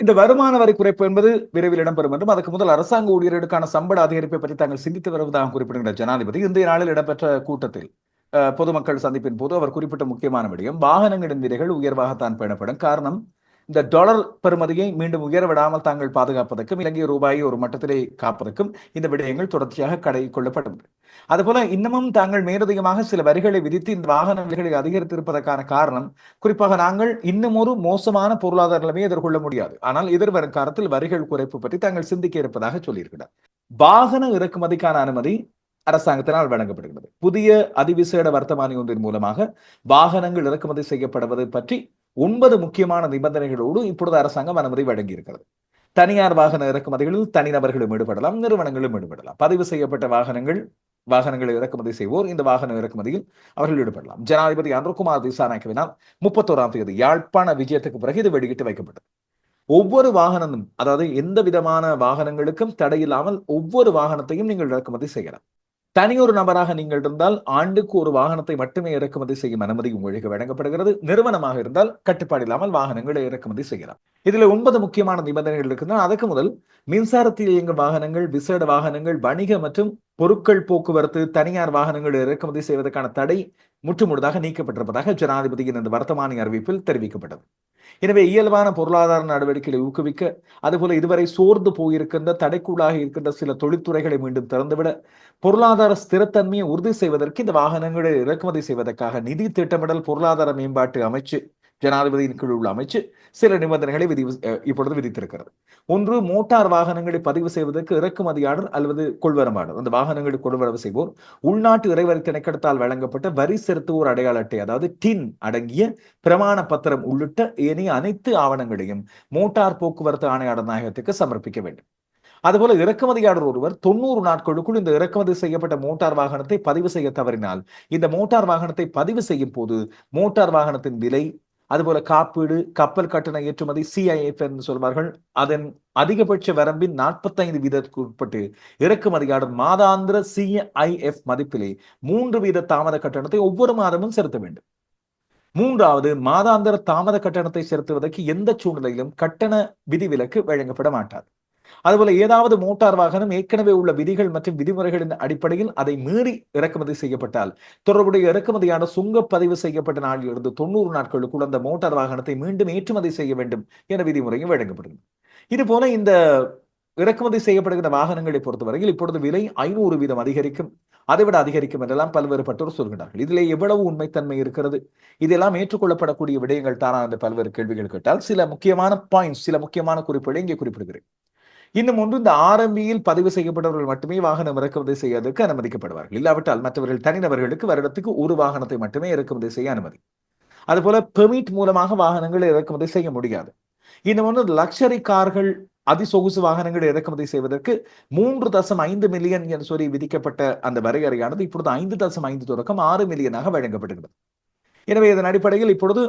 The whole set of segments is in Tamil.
இந்த வருமான வரி குறைப்பு என்பது விரைவில் இடம்பெறும் என்றும் அதுக்கு முதல் அரசாங்க ஊழியர்களுக்கான சம்பள அதிகரிப்பை பற்றி தாங்கள் சிந்தித்து வருவதாக குறிப்பிடுகின்ற ஜனாதிபதி இந்திய நாளில் இடம்பெற்ற கூட்டத்தில் பொதுமக்கள் சந்திப்பின் போது அவர் குறிப்பிட்ட முக்கியமான விடயம் வாகனங்களின் விலைகள் உயர்வாகத்தான் பேணப்படும். காரணம் இந்த டாலர் பெறுமதியை மீண்டும் உயர விடாமல் தாங்கள் பாதுகாப்பதற்கும் இலங்கை ரூபாயை ஒரு மட்டத்திலே காப்பதற்கும் இந்த விடயங்கள் தொடர்ச்சியாக கடை கொள்ளப்பட்டது அதுபோல இன்னமும் தாங்கள் மேலதிகமாக சில வரிகளை விதித்து இந்த வாகன விலைகளை அதிகரித்திருப்பதற்கான காரணம் குறிப்பாக நாங்கள் இன்னும் ஒரு மோசமான பொருளாதார நிலைமையை எதிர்கொள்ள முடியாது. ஆனால் எதிர்வரும் காலத்தில் வரிகள் குறைப்பு பற்றி தாங்கள் சிந்திக்க இருப்பதாக சொல்லியிருக்கிறார். வாகன இறக்குமதிக்கான அனுமதி அரசாங்கத்தினால் வழங்கப்படுகிறது. புதிய அதிவிசேட வர்த்தமானி ஒன்றின் மூலமாக வாகனங்கள் இறக்குமதி செய்யப்படுவது பற்றி ஒன்பது முக்கியமான நிபந்தனைகளோடு இப்பொழுது அரசாங்கம் அனுமதி வழங்கியிருக்கிறது. தனியார் வாகன இறக்குமதிகளில் தனிநபர்களும் ஈடுபடலாம் நிறுவனங்களும் ஈடுபடலாம். பதிவு செய்யப்பட்ட வாகனங்கள் வாகனங்களை இறக்குமதி செய்வோர் இந்த வாகன இறக்குமதியில் அவர்கள் ஈடுபடலாம். ஜனாதிபதி அனுர்குமார் திசாநாயக்கவினால் முப்பத்தோராம் தேதி யாழ்ப்பாண விஜயத்துக்கு பிறகு இது வெளியிட்டு வைக்கப்பட்டது. ஒவ்வொரு வாகனமும் அதாவது எந்த விதமான வாகனங்களுக்கும் தடையில்லாமல் ஒவ்வொரு வாகனத்தையும் நீங்கள் இறக்குமதி செய்யலாம். தனியொரு நபராக நீங்கள் இருந்தால் ஆண்டுக்கு ஒரு வாகனத்தை மட்டுமே இறக்குமதி செய்யும் அனுமதி உங்களுக்கு வழங்கப்படுகிறது. நிறுவனமாக இருந்தால் கட்டுப்பாடு இல்லாமல் வாகனங்களை இறக்குமதி செய்யலாம். இதுல ஒன்பது முக்கியமான நிபந்தனைகள் இருக்குன்னா அதுக்கு முதல் மின்சாரத்தில் இயங்கும் வாகனங்கள் விசேட வாகனங்கள் வணிக மற்றும் பொருட்கள் போக்குவரத்து தனியார் வாகனங்கள் இறக்குமதி செய்வதற்கான தடை முற்றுமுழுதாக நீக்கப்பட்டிருப்பதாக ஜனாதிபதியின் இந்த வர்த்தமானி அறிவிப்பில் தெரிவிக்கப்பட்டது. எனவே இயல்பான பொருளாதார நடவடிக்கைகளை ஊக்குவிக்க அதுபோல இதுவரை சோர்ந்து போயிருக்கின்ற தடைக்குள்ளாக இருக்கின்ற சில தொழில்துறைகளை மீண்டும் திறந்துவிட பொருளாதார ஸ்திரத்தன்மையை உறுதி செய்வதற்கு இந்த வாகனங்களை இறக்குமதி செய்வதற்காக நிதி திட்டமிடல் பொருளாதார மேம்பாட்டு அமைச்சு ஜனாதிபதியின் கீழ் உள்ள அமைச்சு சில நிபந்தனைகளை விதி இப்பொழுது விதித்திருக்கிறது. ஒன்று மோட்டார் வாகனங்களை பதிவு செய்வதற்கு இறக்குமதியாளர் அல்லது கொள்வரமாளர் அந்த வாகனங்களை கொள்வரவு செய்வோர். உள்நாட்டு இறைவரி திணைக்கடத்தால் வழங்கப்பட்ட வரி செலுத்துவோர் அடையாள அட்டை அதாவது டின் அடங்கிய பிரமாண பத்திரம் உள்ளிட்ட ஏனைய அனைத்து ஆவணங்களையும் மோட்டார் போக்குவரத்து ஆணையாளர் நாயகத்துக்கு சமர்ப்பிக்க வேண்டும். அதுபோல இறக்குமதியாளர் ஒருவர் தொண்ணூறு நாட்களுக்குள் இந்த இறக்குமதி செய்யப்பட்ட மோட்டார் வாகனத்தை பதிவு செய்ய தவறினால் இந்த மோட்டார் வாகனத்தை பதிவு செய்யும் போது மோட்டார் வாகனத்தின் விலை அதுபோல காப்பீடு கப்பல் கட்டண ஏற்றுமதி சிஐஎஃப் என்று சொல்வார்கள். அதன் அதிகபட்ச வரம்பின் நாற்பத்தைந்து வீதத்திற்கு உட்பட்டு இறக்குமதியாளர் மாதாந்திர சிஐஎஃப் மதிப்பிலே மூன்று வீத தாமத கட்டணத்தை ஒவ்வொரு மாதமும் செலுத்த வேண்டும். மூன்றாவது மாதாந்திர தாமத கட்டணத்தை செலுத்துவதற்கு எந்த சூழ்நிலையிலும் கட்டண விதிவிலக்கு வழங்கப்பட மாட்டாது. அதுபோல ஏதாவது மோட்டார் வாகனம் ஏற்கனவே உள்ள விதிகள் மற்றும் விதிமுறைகளின் அடிப்படையில் அதை மீறி இறக்குமதி செய்யப்பட்டால் தொடர்புடைய இறக்குமதியான சுங்க பதிவு செய்யப்பட்ட நாளில் இருந்து தொண்ணூறு நாட்களுக்குள் அந்த மோட்டார் வாகனத்தை மீண்டும் ஏற்றுமதி செய்ய வேண்டும் என விதிமுறையும் வழங்கப்படுகிறது. இது போல இந்த இறக்குமதி செய்யப்படுகிற வாகனங்களை பொறுத்தவரையில் இப்பொழுது விலை ஐநூறு வீதம் அதிகரிக்கும். அதைவிட அதிகரிக்கும் என்றெல்லாம் பல்வேறுபட்டோர் சொல்கிறார்கள். இதிலே எவ்வளவு உண்மைத்தன்மை இருக்கிறது? இதெல்லாம் ஏற்றுக்கொள்ளப்படக்கூடிய விடயங்கள் தானா என்று பல்வேறு கேள்விகள் கேட்டால் சில முக்கியமான பாயிண்ட்ஸ் சில முக்கியமான குறிப்புகளை இங்கே குறிப்பிடுகிறேன். இன்னும் ஒன்று இந்த ஆரம்பியில் பதிவு செய்யப்பட்டவர்கள் மட்டுமே வாகனம் இறக்குமதி செய்வதற்கு அனுமதிக்கப்படுவார்கள். இல்லாவிட்டால் மற்றவர்கள் தனிநபர்களுக்கு வருடத்துக்கு ஒரு வாகனத்தை மட்டுமே இறக்குமதி செய்ய அனுமதி. அதுபோல பெர்மிட் மூலமாக வாகனங்களை இறக்குமதி செய்ய முடியாது. இன்னும் ஒன்று லக்ஷரி கார்கள் அதிசொகுசு வாகனங்களை இறக்குமதி செய்வதற்கு மூன்று தசம் ஐந்து மில்லியன் என்று சொல்லி விதிக்கப்பட்ட அந்த வரையறையானது இப்பொழுது ஐந்து தசம் ஐந்து தொடக்கம் ஆறு மில்லியனாக வழங்கப்படுகிறது. எனவே இதன் அடிப்படையில் இப்பொழுது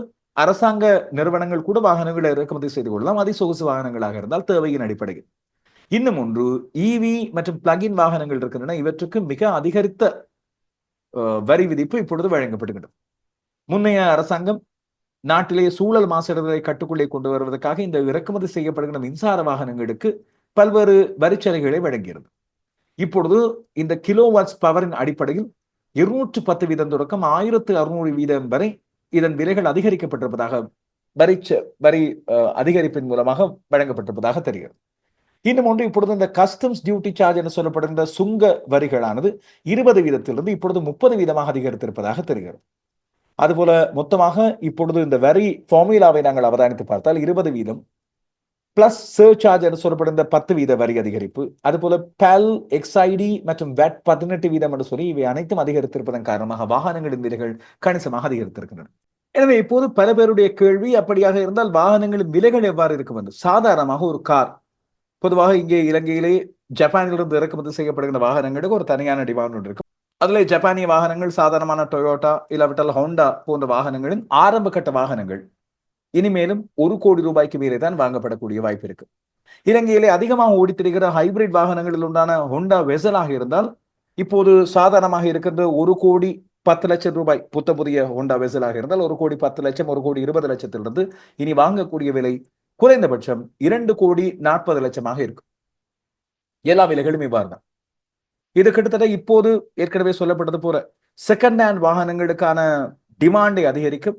அரசாங்க நிறுவனங்கள் கூட வாகனங்களை இறக்குமதி செய்து கொள்ளலாம். அதிசொகுசு வாகனங்களாக இருந்தால் தேவையின் அடிப்படையில். இன்னும் ஒன்று இவி மற்றும் பிளகின் வாகனங்கள் இருக்கின்றன இவற்றுக்கு மிக அதிகரித்த வரி விதிப்பு இப்பொழுது வழங்கப்படுகிறது முன்னைய அரசாங்கம் நாட்டிலே சூழல் மாசடைதலை கட்டுக்குள்ளே கொண்டு வருவதற்காக இந்த இறக்குமதி செய்யப்படுகிற மின்சார வாகனங்களுக்கு பல்வேறு வரிச்சலுகைகளை வழங்கியது இப்பொழுது இந்த கிலோ வாட்ஸ் பவரின் அடிப்படையில் இருநூற்று பத்து வீதம் தொடக்கம் ஆயிரத்து அறுநூறு வீதம் வரை இதன் விலைகள் அதிகரிக்கப்பட்டிருப்பதாக வரி வரி அதிகரிப்பின் மூலமாக வழங்கப்பட்டிருப்பதாக தெரிகிறது. இன்னும் ஒன்று இப்பொழுது இந்த கஸ்டம்ஸ் டியூட்டி சார்ஜ் என்று சொல்லப்படுகின்ற சுங்க வரிகளானது இருபது வீதத்திலிருந்து இப்பொழுது முப்பது வீதமாக அதிகரித்திருப்பதாக தெரிகிறது. அதுபோல மொத்தமாக இப்பொழுது இந்த வரி ஃபார்முலாவை நாங்கள் அவதானித்து பார்த்தால் இருபது வீதம் பிளஸ் சர்சார்ஜ் என்று சொல்லப்படுகிற பத்து வீத வரி அதிகரிப்பு அதுபோல பெல் எக்ஸைடி மற்றும் வெட் பதினெட்டு வீதம் என்று சொல்லி இவை அனைத்தும் அதிகரித்திருப்பதன் காரணமாக வாகனங்களின் விலைகள் கணிசமாக அதிகரித்திருக்கின்றன. எனவே இப்போது பல பேருடைய கேள்வி அப்படியாக இருந்தால் வாகனங்களின் விலைகள் எவ்வாறு இருக்கும் என்று சாதாரணமாக ஒரு கார் பொதுவாக இங்கே இலங்கையிலே ஜப்பானிலிருந்து இறக்குமதி செய்யப்படுகிற வாகனங்களுக்கு ஒரு தனியான டிமாண்ட் ஒன்று இருக்கும் அதிலே ஜப்பானிய வாகனங்கள் சாதாரணமான டொயோட்டா இல்லாவிட்டால் ஹோண்டா போன்ற வாகனங்களின் ஆரம்ப கட்ட வாகனங்கள். இனிமேலும் ஒரு கோடி ரூபாய்க்கு மேலே தான் வாங்கப்படக்கூடிய வாய்ப்பு இருக்கு. இலங்கையிலே அதிகமாக ஓடித்திருக்கிற ஹைபிரிட் வாகனங்களில் உண்டான ஹோண்டா வெசலாக இருந்தால் இப்போது சாதாரணமாக இருக்கின்ற ஒரு கோடி பத்து லட்சம் ரூபாய் புத்த புதிய ஹோண்டா வெசலாக இருந்தால் ஒரு கோடி பத்து லட்சம் ஒரு கோடி இருபது லட்சத்திலிருந்து இனி வாங்கக்கூடிய விலை குறைந்தபட்சம் இரண்டு கோடி நாற்பது லட்சமாக இருக்கும். எல்லா விலைகளும் இவ்வாறு தான் இது கிட்டத்தட்ட இப்போது ஏற்கனவே சொல்லப்பட்டது போல செகண்ட் ஹேண்ட் வாகனங்களுக்கான டிமாண்டை அதிகரிக்கும்.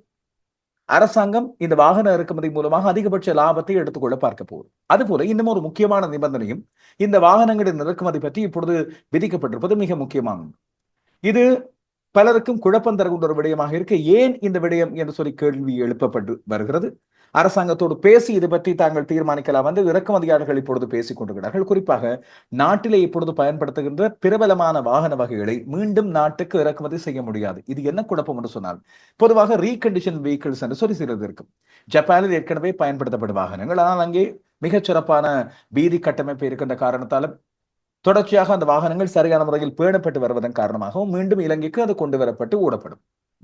அரசாங்கம் இந்த வாகன இறக்குமதி மூலமாக அதிகபட்ச லாபத்தை எடுத்துக்கொள்ள பார்க்க போகுது. அதுபோல இன்னும் ஒரு முக்கியமான நிபந்தனையும் இந்த வாகனங்களின் இறக்குமதி பற்றி இப்பொழுது விதிக்கப்பட்டிருப்பது மிக முக்கியமானது இது பலருக்கும் குழப்பம் தரக்கூடிய ஒரு விடயமாக இருக்க ஏன் இந்த விடயம் என்று சொல்லி கேள்வி எழுப்பப்பட்டு வருகிறது. அரசாங்கத்தோடு பேசி இது பற்றி தாங்கள் தீர்மானிக்கலாம் வந்து இறக்குமதியாளர்கள் இப்பொழுது பேசிக் கொண்டிருக்கிறார்கள். குறிப்பாக நாட்டிலே இப்பொழுது பயன்படுத்துகின்ற பிரபலமான வாகன வகைகளை மீண்டும் நாட்டுக்கு இறக்குமதி செய்ய முடியாது. இது என்ன குழப்பம் என்று சொன்னால் பொதுவாக ரீகண்டிஷன் வெஹிக்கிள்ஸ் என்று சொல்லி சிலது இருக்கும். ஜப்பானில் ஏற்கனவே பயன்படுத்தப்படும் வாகனங்கள். ஆனால் அங்கே மிகச்சிறப்பான வீதி கட்டமைப்பு இருக்கின்ற காரணத்தாலும் தொடர்ச்சியாக அந்த வாகனங்கள் சரியான முறையில் பேணப்பட்டு வருவதன் காரணமாகவும் மீண்டும் இலங்கைக்கு அது கொண்டு வரப்பட்டு ஓடப்படும்.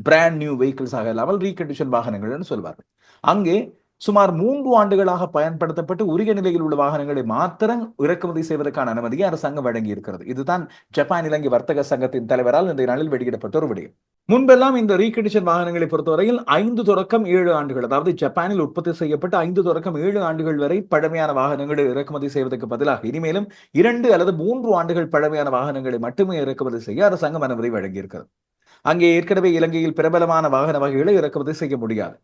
பிராண்ட் நியூ வெஹிக்கிள்ஸாக இல்லாமல் ரீகண்டிஷன் வாகனங்கள் என்று சொல்வார்கள். அங்கே சுமார் மூன்று ஆண்டுகளாக பயன்படுத்தப்பட்டு உரிய நிலையில் உள்ள வாகனங்களை மாத்திரம் இறக்குமதி செய்வதற்கான அனுமதியை அரசாங்கம் வழங்கி இருக்கிறது இதுதான் ஜப்பான் இலங்கை வர்த்தக சங்கத்தின் தலைவரால் இந்த நாளில் வெளியிடப்பட்ட ஒரு விடயம். முன்பெல்லாம் இந்த ரீகண்டிஷன் வாகனங்களை பொறுத்தவரையில் ஐந்து தொடக்கம் ஏழு ஆண்டுகள் அதாவது ஜப்பானில் உற்பத்தி செய்யப்பட்ட ஐந்து தொடக்கம் ஏழு ஆண்டுகள் வரை பழமையான வாகனங்களை இறக்குமதி செய்வதற்கு பதிலாக இனிமேலும் இரண்டு அல்லது மூன்று ஆண்டுகள் பழமையான வாகனங்களை மட்டுமே இறக்குமதி செய்ய அரசாங்கம் அனுமதி வழங்கியிருக்கிறது. அங்கே ஏற்கனவே இலங்கையில் பிரபலமான வாகன வகைகளை இறக்குமதி செய்ய முடியாது.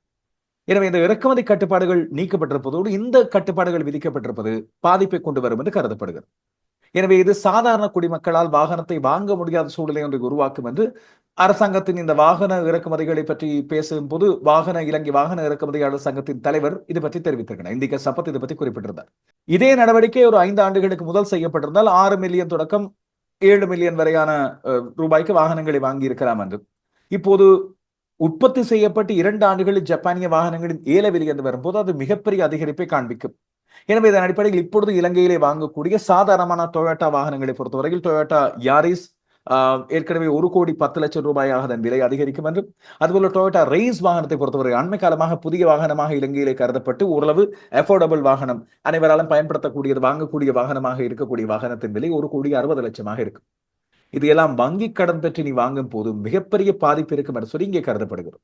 எனவே இந்த இறக்குமதி கட்டுப்பாடுகள் நீக்கப்பட்டிருப்பதோடு இந்த கட்டுப்பாடுகள் விதிக்கப்பட்டிருப்பது பாதிப்பை கொண்டு வரும் என்று கருதப்படுகிறது. எனவே இது சாதாரண குடிமக்களால் வாகனத்தை வாங்க முடியாத சூழ்நிலை ஒன்றை உருவாக்கும் என்று அரசாங்கத்தின் இந்த வாகன இறக்குமதிகளை பற்றி பேசும் போது வாகன இலங்கை வாகன இறக்குமதியாளர் சங்கத்தின் தலைவர் இது பற்றி தெரிவித்திருக்கிறார். இந்திக்க சப்பத் இது பற்றி குறிப்பிட்டிருந்தார். இதே நடவடிக்கை ஒரு ஐந்து ஆண்டுகளுக்கு முதல் செய்யப்பட்டிருந்தால் ஆறு மில்லியன் தொடக்கம் ஏழு மில்லியன் வரையான ரூபாய்க்கு வாகனங்களை வாங்கி இருக்கலாம் என்று. இப்போது உற்பத்தி செய்யப்பட்டு இரண்டு ஆண்டுகளில் ஜப்பானிய வாகனங்களின் ஏல விலை என்று வரும்போது அது மிகப்பெரிய அதிகரிப்பை காண்பிக்கும். எனவே இதன் அடிப்படையில் இப்பொழுது இலங்கையிலே வாங்கக்கூடிய சாதாரணமான டொயோட்டா வாகனங்களை பொறுத்தவரையில் டொயோட்டா யாரிஸ் ஏற்கனவே ஒரு கோடி பத்து லட்சம் ரூபாயாக அதன் விலை அதிகரிக்கும் என்றும் அதுபோல டொயோட்டா ரெய்ஸ் வாகனத்தை பொறுத்தவரை அண்மை காலமாக புதிய வாகனமாக இலங்கையிலே கருதப்பட்டு ஓரளவு அஃபோர்டபுள் வாகனம் அனைவராலும் பயன்படுத்தக்கூடியது வாங்கக்கூடிய வாகனமாக இருக்கக்கூடிய வாகனத்தின் விலை ஒரு கோடி அறுபது லட்சமாக இருக்கும். இது எல்லாம் வங்கி கடன் பெற்று நீ வாங்கும் போது மிகப்பெரிய பாதிப்பு இருக்கும் என்று சொல்லி இங்கே கருதப்படுகிறது.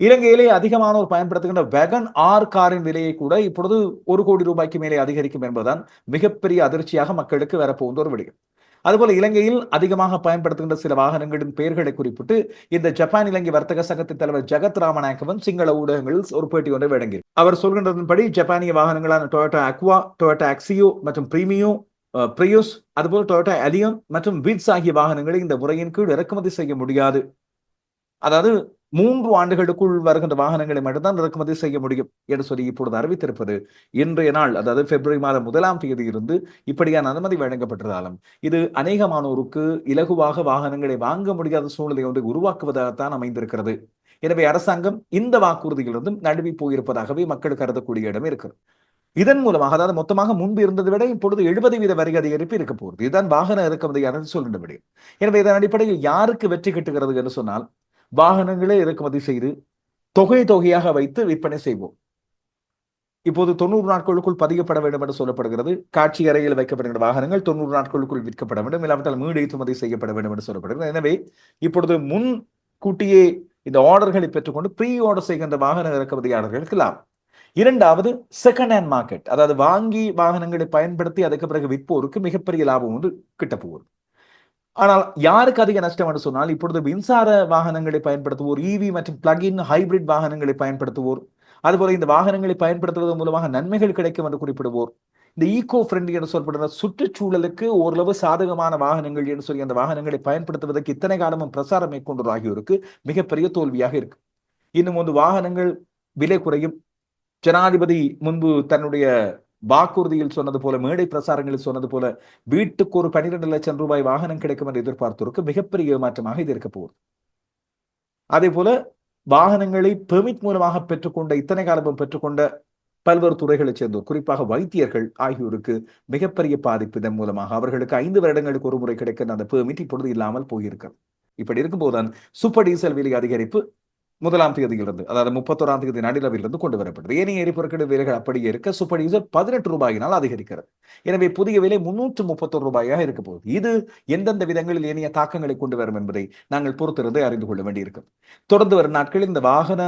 இலங்கையிலே அதிகமானோர் பயன்படுத்துகின்ற வெகன் ஆர் காரின் விலையை கூட இப்பொழுது ஒரு கோடி ரூபாய்க்கு மேலே அதிகரிக்கும் என்பதுதான் மிகப்பெரிய அதிர்ச்சியாக மக்களுக்கு வரப்போகின்ற ஒரு விடயம். அதுபோல இலங்கையில் அதிகமாக பயன்படுத்துகின்ற சில வாகனங்களின் பெயர்களை குறிப்பிட்டு இந்த ஜப்பான் இலங்கை வர்த்தக சங்கத்தின் தலைவர் ஜெகத் ராமநாயக்கவன் சிங்கள ஊடகங்களில் ஒரு பேட்டி ஒன்றை வழங்கியிருக்கிறார். அவர் சொல்கின்றதன்படி ஜப்பானிய வாகனங்களான டொயோட்டா அக்வா டொயோட்டா அக்சியோ மற்றும் பிரீமியோ பிரியூஸ் அதுபோல் டொயோட்டா அலியோன் மற்றும் விட்ஸ் ஆகிய வாகனங்களை இந்த முறையின் கீழ் இறக்குமதி செய்ய முடியாது. அதாவது மூன்று ஆண்டுகளுக்குள் வருகின்ற வாகனங்களை மட்டும்தான் இறக்குமதி செய்ய முடியும் என்று சொல்லி இப்பொழுது அறிவித்திருப்பது இன்றைய நாள் அதாவது பிப்ரவரி மாதம் முதலாம் தேதி இருந்து இப்படியான அனுமதி வழங்கப்பட்டதாலும் இது அநேகமானோருக்கு இலகுவாக வாகனங்களை வாங்க முடியாத சூழ்நிலை ஒன்றை உருவாக்குவதாகத்தான் அமைந்திருக்கிறது. எனவே அரசாங்கம் இந்த வாக்குறுதியிலிருந்தும் நழுவி போயிருப்பதாகவே மக்கள் கருதக்கூடிய இடம் இருக்கிறது. இதன் மூலமாக அதாவது மொத்தமாக முன்பு இருந்ததை விட இப்பொழுது எழுபது வீத வரி அதிகரிப்பு இருக்க போகுது. இதுதான் வாகன இறக்குமதி சொல்ல முடியும் எனவே இதன் அடிப்படையில் யாருக்கு வெற்றி கிட்டுகிறது என்று சொன்னால் வாகனங்களே இறக்குமதி செய்து தொகை தொகையாக வைத்து விற்பனை செய்வோம். இப்போது தொண்ணூறு நாட்களுக்குள் பதியப்பட வேண்டும் என்று சொல்லப்படுகிறது. காட்சி அறையில் வைக்கப்படுகிற வாகனங்கள் தொண்ணூறு நாட்களுக்குள் விற்கப்பட வேண்டும். இல்லாவிட்டால் மீடு ஏற்றுமதி செய்யப்பட வேண்டும் என்று சொல்லப்படுகிறது. எனவே இப்பொழுது முன் கூட்டியே இந்த ஆர்டர்களை பெற்றுக்கொண்டு ப்ரீ ஆர்டர் செய்கின்ற வாகன இறக்குமதியாளர்களுக்கு லாபம். இரண்டாவது செகண்ட் ஹேண்ட் மார்க்கெட் அதாவது வாங்கி வாகனங்களை பயன்படுத்தி அதுக்கு பிறகு விற்போருக்கு மிகப்பெரிய லாபம் வந்து கிட்ட போகுது. ஆனால் யாருக்கு அதிக நஷ்டம் என்று சொன்னால் இப்பொழுது மின்சார வாகனங்களை பயன்படுத்துவோர் இவி மற்றும் பிளக்இன் ஹைபிரிட் வாகனங்களை பயன்படுத்துவோர் அதுபோல இந்த வாகனங்களை பயன்படுத்துவதன் மூலமாக நன்மைகள் கிடைக்கும் என்று குறிப்பிடுவோர். இந்த ஈகோ ஃப்ரெண்ட்லி என்று சொல்லப்படுற சுற்றுச்சூழலுக்கு ஓரளவு சாதகமான வாகனங்கள் என்று சொல்லி அந்த வாகனங்களை பயன்படுத்துவதற்கு இத்தனை காலமும் பிரசாரம் மேற்கொண்டு ஆகியோருக்கு மிகப்பெரிய தோல்வியாக இருக்கு. இன்னும் வந்து வாகனங்கள் விலை குறையும். ஜனாதிபதி முன்பு தன்னுடைய வாக்குறுதியில் சொன்னது போல மேடை பிரசாரங்களில் சொன்னது போல வீட்டுக்கு ஒரு பனிரெண்டு லட்சம் ரூபாய் வாகனம் கிடைக்கும் என்று எதிர்பார்த்தோருக்கு மிகப்பெரிய ஏமாற்றமாக இது இருக்க போகுது. அதே போல வாகனங்களை பெர்மிட் மூலமாக பெற்றுக்கொண்ட இத்தனை காலமும் பெற்றுக்கொண்ட பல்வேறு துறைகளைச் சேர்ந்தோர் குறிப்பாக வைத்தியர்கள் ஆகியோருக்கு மிகப்பெரிய பாதிப்பு இதன் மூலமாக அவர்களுக்கு ஐந்து வருடங்களுக்கு ஒரு முறை கிடைக்கிற அந்த பெர்மிட் இப்பொழுது இல்லாமல் போயிருக்கிறது. இப்படி இருக்கும்போதுதான் சூப்பர் டீசல் விலை அதிகரிப்பு முதலாம் தேதியிலிருந்து அதாவது முப்பத்தோராம் தேதி நடுநிலவிலிருந்து கொண்டு வரப்பட்டது. ஏனைய எரிபொருட்கள் விலைகள் அப்படியே இருக்க சூப்பர் டீசல் பதினெட்டு ரூபாயினால் அதிகரிக்கிறது. எனவே புதிய விலை முன்னூற்று முப்பத்தொரு ரூபாயாக இருக்க போகுது. இது எந்தெந்த விதங்களில் ஏனைய தாக்கங்களை கொண்டு வரும் என்பதை நாங்கள் பொறுத்திருந்து அறிந்து கொள்ள வேண்டியிருக்கும். தொடர்ந்து வரும் நாட்களில் இந்த வாகன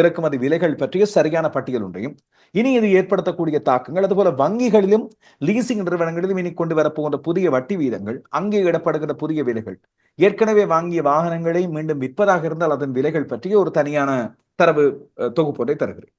இறக்குமதி விலைகள் பற்றிய சரியான பட்டியல் ஒன்றையும் இனி இது ஏற்படுத்தக்கூடிய தாக்கங்கள் அதுபோல வங்கிகளிலும் லீசிங் நிறுவனங்களிலும் இனி கொண்டு வரப்போகின்ற புதிய வட்டி வீதங்கள் அங்கே இடப்படுகின்ற புதிய விலைகள். ஏற்கனவே வாங்கிய வாகனங்களை மீண்டும் விற்பதாக இருந்தால் அதன் விலைகள் பற்றிய ஒரு தனியான தரவு தொகுப்பு ஒன்றை தருகிறேன்.